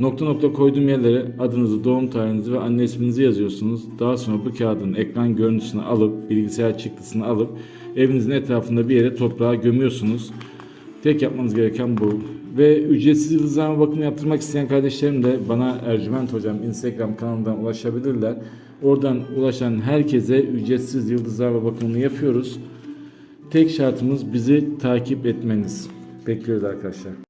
Nokta nokta koyduğum yerlere adınızı, doğum tarihinizi ve anne isminizi yazıyorsunuz. Daha sonra bu kağıdın ekran görüntüsünü alıp, bilgisayar çıktısını alıp evinizin etrafında bir yere toprağa gömüyorsunuz. Tek yapmanız gereken bu. Ve ücretsiz yıldızlama bakımı yaptırmak isteyen kardeşlerim de bana Ercüment Hocam Instagram kanalından ulaşabilirler. Oradan ulaşan herkese ücretsiz yıldızlama bakımını yapıyoruz. Tek şartımız bizi takip etmeniz. Bekliyoruz arkadaşlar.